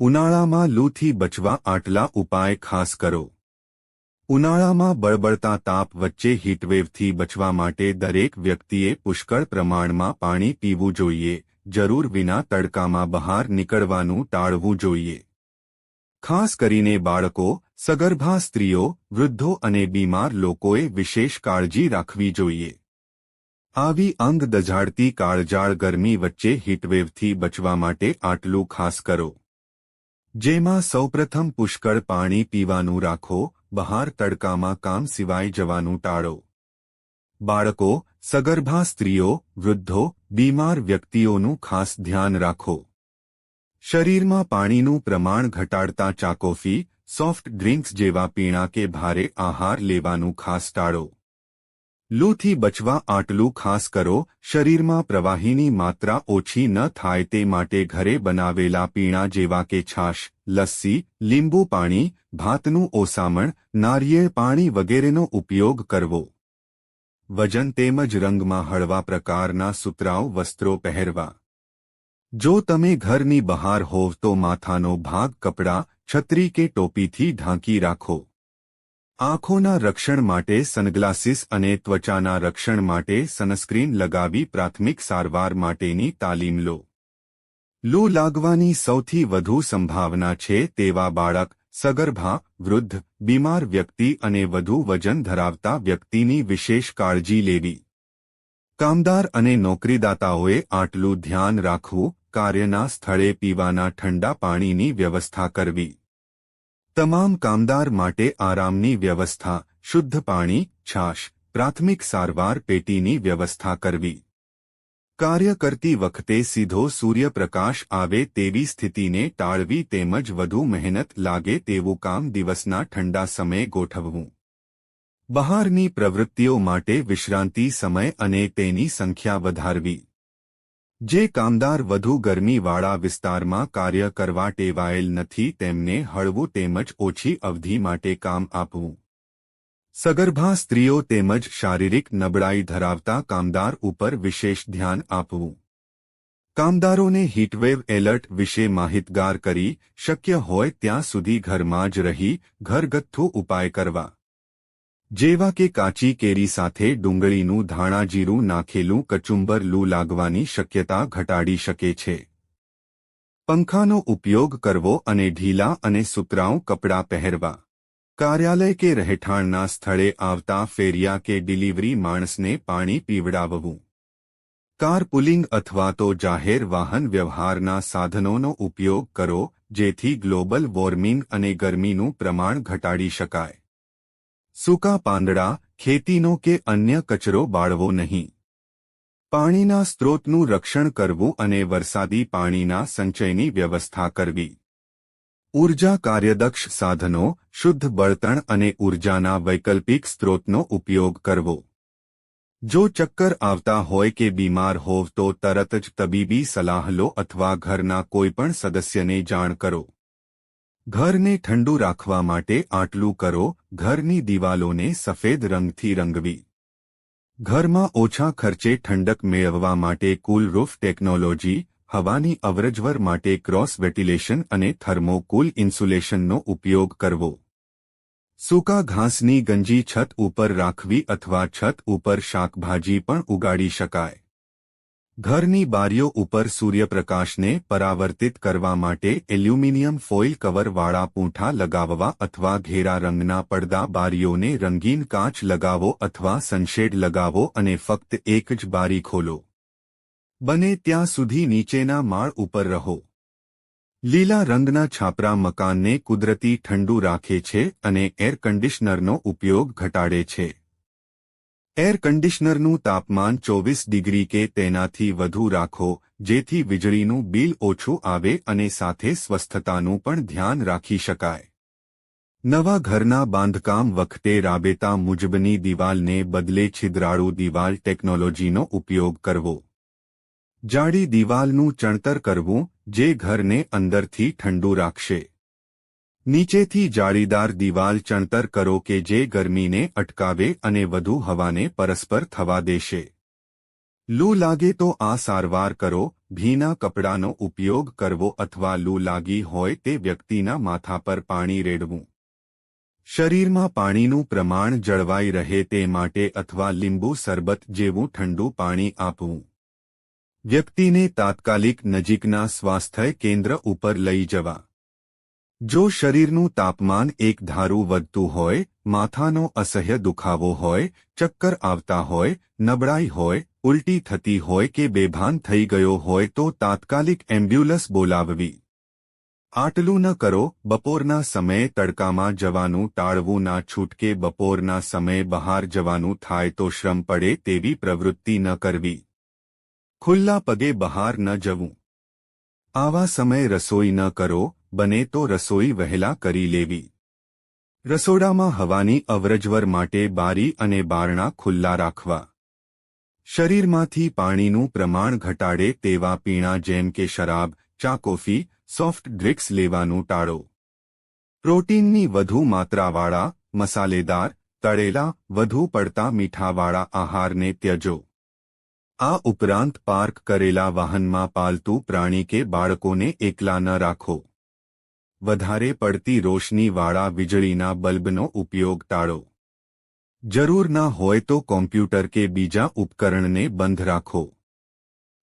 ઉનાળામાં લૂથી બચવા આટલા ઉપાય ખાસ કરો. ઉનાળામાં બળબળતા તાપ વચ્ચે હીટવેવથી બચવા માટે દરેક વ્યક્તિએ પુષ્કળ પ્રમાણમાં પાણી પીવું જોઈએ, જરૂર વિના તડકામાં બહાર નીકળવાનું ટાળવું જોઈએ. ખાસ કરીને બાળકો, સગર્ભા સ્ત્રીઓ, વૃદ્ધો અને બીમાર લોકોએ વિશેષ કાળજી રાખવી જોઈએ. આવી અંગ દઝાડતી કાળજાળ ગરમી વચ્ચે હીટવેવથી બચવા માટે આટલું ખાસ કરો. જેમાં સૌપ્રથમ પુષ્કળ પાણી પીવાનું રાખો, બહાર તડકામાં કામ સિવાય જવાનું ટાળો. બાળકો, સગર્ભા સ્ત્રીઓ, વૃદ્ધો, બીમાર વ્યક્તિઓનું ખાસ ધ્યાન રાખો. શરીરમાં પાણીનું પ્રમાણ ઘટાડતા ચાકોફી, સોફ્ટ ડ્રિંક્સ જેવા પીણા કે ભારે આહાર લેવાનું ખાસ ટાળો. લૂથી બચવા આટલું ખાસ કરો, શરીરમાં પ્રવાહીની માત્રા ઓછી ન થાય તે માટે ઘરે બનાવેલા પીણા જેવા કે છાશ, લસ્સી, લીંબુ પાણી, ભાતનું ઓસામણ, નારિયેળ પાણી વગેરેનો ઉપયોગ કરવો. વજન તેમજ રંગમાં હળવા પ્રકારના સુતરાઉ વસ્ત્રો પહેરવા. જો તમે ઘરની બહાર હોવ તો માથાનો ભાગ, કપડાં, છત્રી કે ટોપીથી ઢાંકી રાખો. આંખોના રક્ષણ માટે સનગ્લાસીસ અને ત્વચાના રક્ષણ માટે સનસ્ક્રીન લગાવી પ્રાથમિક સારવાર માટેની તાલીમ લો. લૂ લાગવાની સૌથી વધુ સંભાવના છે તેવા બાળક, સગર્ભા, વૃદ્ધ, બીમાર વ્યક્તિ અને વધુ વજન ધરાવતા વ્યક્તિની વિશેષ કાળજી લેવી. કામદાર અને નોકરીદાતાઓએ આટલું ધ્યાન રાખવું, કાર્યના સ્થળે પીવાના ઠંડા પાણીની વ્યવસ્થા કરવી. તમામ કામદાર માટે આરામની વ્યવસ્થા, શુદ્ધ પાણી, છાશ, પ્રાથમિક સારવાર પેટીની વ્યવસ્થા કરવી. કાર્ય કરતી વખતે સીધો સૂર્યપ્રકાશ આવે તેવી સ્થિતિને ટાળવી તેમજ વધુ મહેનત લાગે તેવું કામ દિવસના ઠંડા સમયે ગોઠવવું. બહારની પ્રવૃત્તિઓ માટે વિશ્રાંતિ સમય અને તેની સંખ્યા વધારવી. જે કામદાર વધુ ગરમીવાળા વિસ્તારમાં કાર્ય કરવા ટેવાયેલ નથી, તેમને હળવું તેમજ ઓછી અવધિ માટે કામ આપવું. સગર્ભા સ્ત્રીઓ તેમજ શારીરિક નબળાઈ ધરાવતા કામદાર ઉપર વિશેષ ધ્યાન આપવું. કામદારોને હીટવેવ એલર્ટ વિશે માહિતગાર કરી શક્ય હોય ત્યાં સુધી ઘરમાં જ રહી ઘરગથ્થુ ઉપાય કરવા. જેવા કે કાચી કેરી સાથે ડુંગળીનું ધાણાજીરું નાખેલું કચુંબર લૂ લાગવાની શક્યતા ઘટાડી શકે છે. પંખાનો ઉપયોગ કરવો અને ઢીલા અને સુતરાઉ કપડાં પહેરવા. કાર્યાલય કે રહેઠાણના સ્થળે આવતા ફેરિયા કે ડિલિવરી માણસને પાણી પીવડાવવું. કાર પુલિંગ અથવા તો જાહેર વાહન વ્યવહારના સાધનોનો ઉપયોગ કરો, જેથી ગ્લોબલ વોર્મિંગ અને ગરમીનું પ્રમાણ ઘટાડી શકાય. સૂકા પાંદડા, ખેતીનો કે અન્ય કચરો બાળવો નહીં. પાણીના સ્ત્રોતનું રક્ષણ કરવું અને વરસાદી પાણીના સંચયની વ્યવસ્થા કરવી. ઊર્જા કાર્યદક્ષ સાધનો, શુદ્ધ બળતણ અને ઉર્જાના વૈકલ્પિક સ્ત્રોતનો ઉપયોગ કરવો. જો ચક્કર આવતા હોય કે બીમાર હોવ તો તરત જ તબીબી સલાહ લો અથવા ઘરના કોઈપણ સદસ્યને જાણ કરો. ઘરને ઠંડુ રાખવા માટે આટલું કરો, ઘરની દિવાલોને સફેદ રંગથી રંગવી. ઘરમાં ઓછા ખર્ચે ઠંડક મેળવવા માટે કુલ રૂફ ટેકનોલોજી, હવાની અવરજવર માટે ક્રોસ વેન્ટિલેશન અને થર્મોકુલ ઇન્સ્યુલેશનનો ઉપયોગ કરવો. સૂકા ઘાસની ગંજી છત ઉપર રાખવી અથવા છત ઉપર શાકભાજી પણ ઉગાડી શકાય. ઘરની બારીઓ ઉપર સૂર્યપ્રકાશને પરાવર્તિત કરવા માટે એલ્યુમિનિયમ ફોઇલ કવરવાળા પૂંઠા લગાવવા અથવા ઘેરા રંગના પડદા બારીઓને રંગીન કાચ લગાવો અથવા સનશેડ લગાવો અને ફક્ત એક જ બારી ખોલો. બને ત્યાં સુધી નીચેના માળ ઉપર રહો. લીલા રંગના છાપરા મકાનને કુદરતી ઠંડુ રાખે છે અને એર કન્ડિશનરનો ઉપયોગ ઘટાડે છે. એર કન્ડિશનરનું તાપમાન ચોવીસ ડિગ્રી કે તેનાથી વધુ રાખો, જેથી વીજળીનું બિલ ઓછું આવે અને સાથે સ્વસ્થતાનું પણ ધ્યાન રાખી શકાય. નવા ઘરના બાંધકામ વખતે રાબેતા મુજબની દિવાલને બદલે છિદ્રાળુ દિવાલ ટેકનોલોજીનો ઉપયોગ કરવો. જાડી દિવાલનું ચણતર કરવું, જે ઘરને અંદરથી ઠંડુ રાખશે. નીચેથી જાળીદાર દિવાલ ચણતર કરો કે જે ગરમીને અટકાવે અને વધુ હવાને પરસ્પર થવા દેશે. લૂ લાગે તો આ સારવાર કરો, ભીના કપડાનો ઉપયોગ કરવો અથવા લૂ લાગી હોય તે વ્યક્તિના માથા પર પાણી રેડવું. શરીરમાં પાણીનું પ્રમાણ જળવાઈ રહે તે માટે અથવા લીંબુ શરબત જેવું ઠંડુ પાણી આપવું. વ્યક્તિને તાત્કાલિક નજીકના સ્વાસ્થ્ય કેન્દ્ર ઉપર લઈ જવા. જો શરીરનું તાપમાન એક ધારું વધતું હોય, માથાનો અસહ્ય દુખાવો હોય, ચક્કર આવતા હોય, નબળાઈ હોય, ઉલટી થતી હોય કે બેભાન થઈ ગયો હોય તો તાત્કાલિક એમ્બ્યુલન્સ બોલાવવી. આટલું ન કરો, બપોરના સમયે તડકામાં જવાનું ટાળવું ના છૂટકે બપોરના સમયે બહાર જવાનું થાય તો શ્રમ પડે તેવી પ્રવૃત્તિ ન કરવી. ખુલ્લા પગે બહાર ન જવું. આવા સમયે રસોઈ ન કરો બને તો રસોઈ વહેલા કરી લેવી. રસોડામાં હવાની અવરજવર માટે બારી અને બારણા ખુલ્લા રાખવા. શરીરમાંથી પાણીનું પ્રમાણ ઘટાડે તેવા પીણા જેમ કે શરાબ, ચા, કોફી, સોફ્ટ ડ્રિંક્સ લેવાનું ટાળો. પ્રોટીનની વધુ માત્રાવાળા, મસાલેદાર, તળેલા, વધુ પડતા મીઠાવાળા આહારને ત્યજો. આ ઉપરાંત પાર્ક કરેલા વાહનમાં પાલતું પ્રાણી કે બાળકોને એકલા ન રાખો. વધારે પડતી રોશનીવાળા વીજળીના બલ્બનો ઉપયોગ ટાળો. જરૂર ના હોય તો કોમ્પ્યુટર કે બીજા ઉપકરણને બંધ રાખો.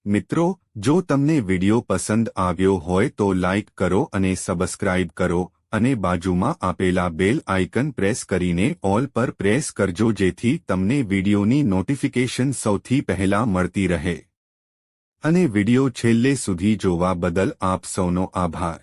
મિત્રો, જો તમને વિડિયો પસંદ આવ્યો હોય તો લાઇક કરો અને સબસ્ક્રાઇબ કરો અને બાજુમાં આપેલા બેલ આઇકન પ્રેસ કરીને ઓલ પર પ્રેસ કરજો જેથી તમને વિડિયોની નોટિફિકેશન સૌથી પહેલા મળતી રહે. અને વિડિયો છેલ્લે સુધી જોવા બદલ આપ સૌનો આભાર.